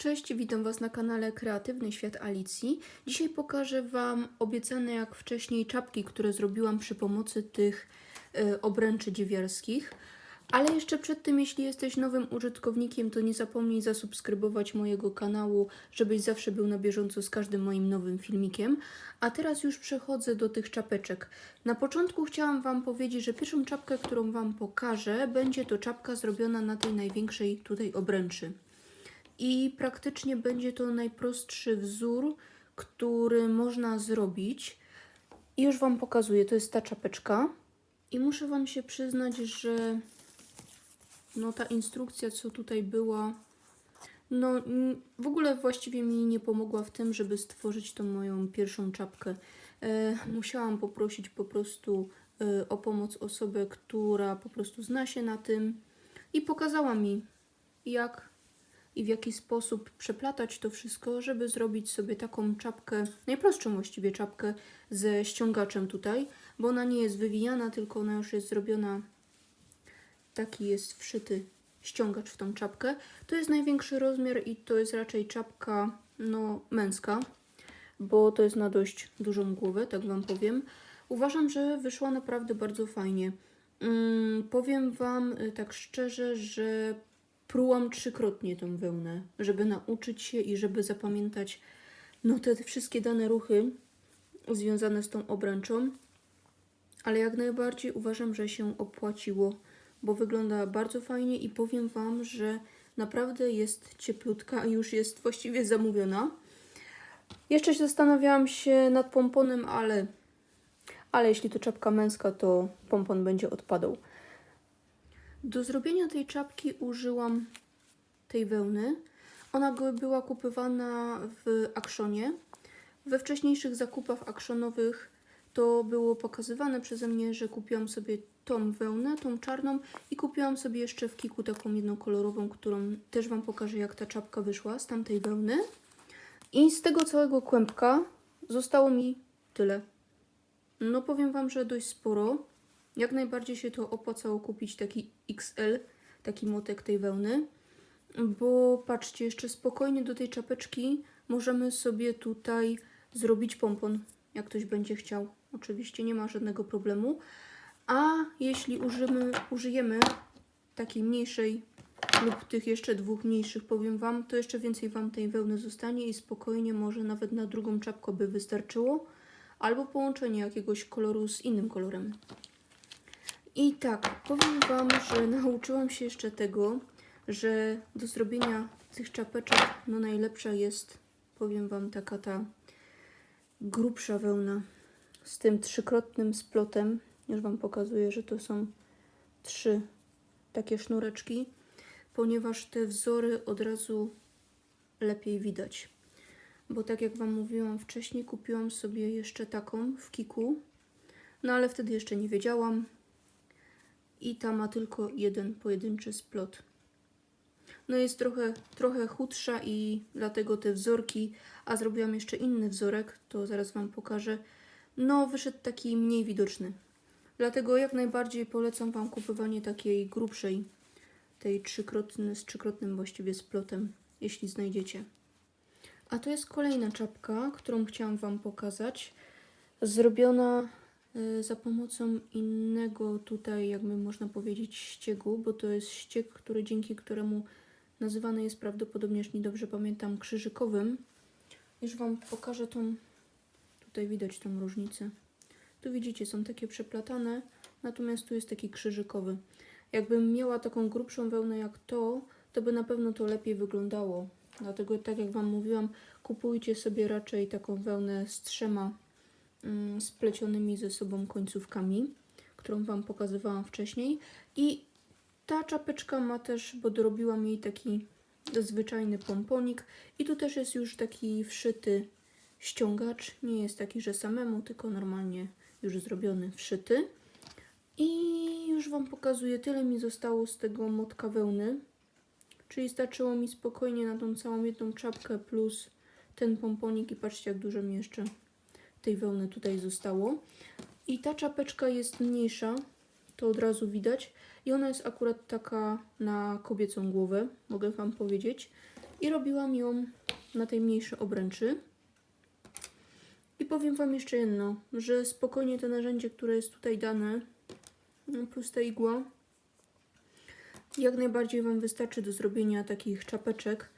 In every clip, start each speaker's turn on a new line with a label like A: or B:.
A: Cześć, witam Was na kanale Kreatywny Świat Alicji. Dzisiaj pokażę Wam obiecane jak wcześniej czapki, które zrobiłam przy pomocy tych e, obręczy dziewiarskich. Ale jeszcze przed tym, jeśli jesteś nowym użytkownikiem, to nie zapomnij zasubskrybować mojego kanału, żebyś zawsze był na bieżąco z każdym moim nowym filmikiem. A teraz już przechodzę do tych czapeczek. Na początku chciałam Wam powiedzieć, że pierwszą czapkę, którą Wam pokażę, będzie to czapka zrobiona na tej największej tutaj obręczy. I praktycznie będzie to najprostszy wzór, który można zrobić. I już Wam pokazuję, to jest ta czapeczka. I muszę Wam się przyznać, że no ta instrukcja, co tutaj była, no w ogóle właściwie mi nie pomogła w tym, żeby stworzyć tą moją pierwszą czapkę. E, musiałam poprosić po prostu e, o pomoc osobę, która po prostu zna się na tym i pokazała mi, jak i w jaki sposób przeplatać to wszystko, żeby zrobić sobie taką czapkę, najprostszą właściwie czapkę ze ściągaczem tutaj, bo ona nie jest wywijana, tylko ona już jest zrobiona, taki jest wszyty ściągacz w tą czapkę. To jest największy rozmiar i to jest raczej czapka no, męska, bo to jest na dość dużą głowę, tak Wam powiem. Uważam, że wyszła naprawdę bardzo fajnie. Mm, powiem Wam y, tak szczerze, że prułam trzykrotnie tą wełnę, żeby nauczyć się i żeby zapamiętać no te wszystkie dane ruchy związane z tą obręczą. Ale jak najbardziej uważam, że się opłaciło, bo wygląda bardzo fajnie i powiem Wam, że naprawdę jest cieplutka już jest właściwie zamówiona. Jeszcze się zastanawiałam się nad pomponem, ale, ale jeśli to czapka męska, to pompon będzie odpadał. Do zrobienia tej czapki użyłam tej wełny. Ona była kupywana w Akszonie. We wcześniejszych zakupach akszonowych to było pokazywane przeze mnie, że kupiłam sobie tą wełnę, tą czarną i kupiłam sobie jeszcze w kiku taką jedną kolorową, którą też Wam pokażę jak ta czapka wyszła z tamtej wełny. I z tego całego kłębka zostało mi tyle. No powiem Wam, że dość sporo. Jak najbardziej się to opłacało kupić taki XL, taki motek tej wełny, bo patrzcie, jeszcze spokojnie do tej czapeczki możemy sobie tutaj zrobić pompon, jak ktoś będzie chciał. Oczywiście nie ma żadnego problemu. A jeśli użymy, użyjemy takiej mniejszej lub tych jeszcze dwóch mniejszych, powiem Wam, to jeszcze więcej Wam tej wełny zostanie i spokojnie może nawet na drugą czapkę by wystarczyło. Albo połączenie jakiegoś koloru z innym kolorem. I tak, powiem Wam, że nauczyłam się jeszcze tego, że do zrobienia tych czapeczek no najlepsza jest, powiem Wam, taka ta grubsza wełna z tym trzykrotnym splotem. Już Wam pokazuję, że to są trzy takie sznureczki, ponieważ te wzory od razu lepiej widać. Bo tak jak Wam mówiłam wcześniej, kupiłam sobie jeszcze taką w kiku, no ale wtedy jeszcze nie wiedziałam, i ta ma tylko jeden pojedynczy splot. No jest trochę, trochę chudsza i dlatego te wzorki, a zrobiłam jeszcze inny wzorek, to zaraz Wam pokażę. No wyszedł taki mniej widoczny. Dlatego jak najbardziej polecam Wam kupowanie takiej grubszej, tej trzykrotny, z trzykrotnym właściwie splotem, jeśli znajdziecie. A to jest kolejna czapka, którą chciałam Wam pokazać. Zrobiona za pomocą innego tutaj, jakby można powiedzieć, ściegu, bo to jest ścieg, który dzięki któremu nazywany jest prawdopodobnie, jeśli dobrze pamiętam, krzyżykowym. Już Wam pokażę tą, tutaj widać tą różnicę. Tu widzicie, są takie przeplatane, natomiast tu jest taki krzyżykowy. Jakbym miała taką grubszą wełnę jak to, to by na pewno to lepiej wyglądało. Dlatego, tak jak Wam mówiłam, kupujcie sobie raczej taką wełnę z trzema splecionymi ze sobą końcówkami, którą Wam pokazywałam wcześniej. I ta czapeczka ma też, bo dorobiłam jej taki zwyczajny pomponik. I tu też jest już taki wszyty ściągacz. Nie jest taki, że samemu, tylko normalnie już zrobiony, wszyty. I już Wam pokazuję, tyle mi zostało z tego motka wełny. Czyli starczyło mi spokojnie na tą całą jedną czapkę plus ten pomponik i patrzcie jak dużo mi jeszcze tej wełny tutaj zostało. I ta czapeczka jest mniejsza, to od razu widać. I ona jest akurat taka na kobiecą głowę, mogę Wam powiedzieć. I robiłam ją na tej mniejszej obręczy. I powiem Wam jeszcze jedno, że spokojnie to narzędzie, które jest tutaj dane, no, plus ta igła, jak najbardziej Wam wystarczy do zrobienia takich czapeczek.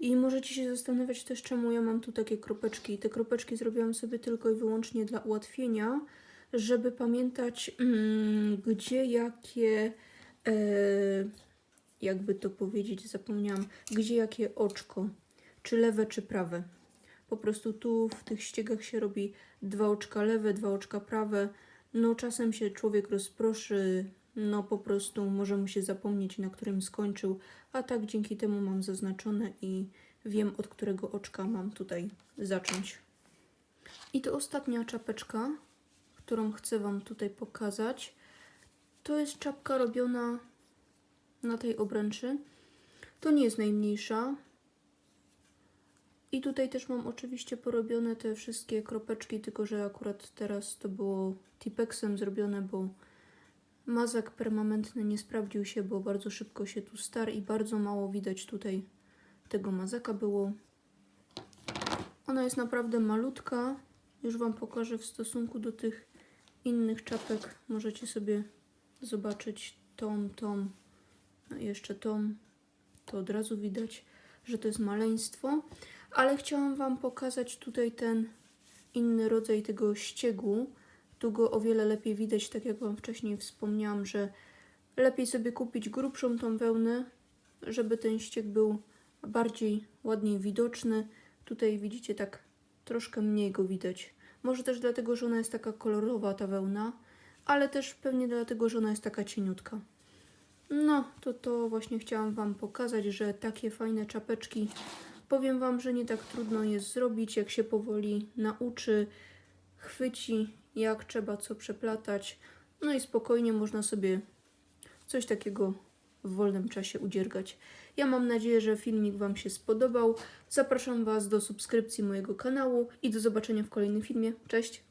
A: I możecie się zastanawiać też, czemu ja mam tu takie kropeczki. Te kropeczki zrobiłam sobie tylko i wyłącznie dla ułatwienia, żeby pamiętać, mm, gdzie jakie, e, jakby to powiedzieć, zapomniałam, gdzie jakie oczko, czy lewe, czy prawe. Po prostu tu w tych ściegach się robi dwa oczka lewe, dwa oczka prawe. No czasem się człowiek rozproszy, no po prostu może mu się zapomnieć, na którym skończył, a tak dzięki temu mam zaznaczone i wiem, od którego oczka mam tutaj zacząć. I to ostatnia czapeczka, którą chcę Wam tutaj pokazać. To jest czapka robiona na tej obręczy. To nie jest najmniejsza. I tutaj też mam oczywiście porobione te wszystkie kropeczki, tylko że akurat teraz to było tipexem zrobione, bo mazak permanentny nie sprawdził się, bo bardzo szybko się tu starł i bardzo mało widać tutaj tego mazaka było. Ona jest naprawdę malutka. Już Wam pokażę w stosunku do tych innych czapek. Możecie sobie zobaczyć tą, tą, no jeszcze tą. To od razu widać, że to jest maleństwo. Ale chciałam Wam pokazać tutaj ten inny rodzaj tego ściegu. Tu go o wiele lepiej widać, tak jak Wam wcześniej wspomniałam, że lepiej sobie kupić grubszą tą wełnę, żeby ten ścieg był bardziej ładniej widoczny. Tutaj widzicie tak troszkę mniej go widać. Może też dlatego, że ona jest taka kolorowa ta wełna, ale też pewnie dlatego, że ona jest taka cieniutka. No, to to właśnie chciałam Wam pokazać, że takie fajne czapeczki, powiem Wam, że nie tak trudno jest zrobić, jak się powoli nauczy, chwyci, jak trzeba co przeplatać. No i spokojnie można sobie coś takiego w wolnym czasie udziergać. Ja mam nadzieję, że filmik Wam się spodobał. Zapraszam Was do subskrypcji mojego kanału i do zobaczenia w kolejnym filmie. Cześć!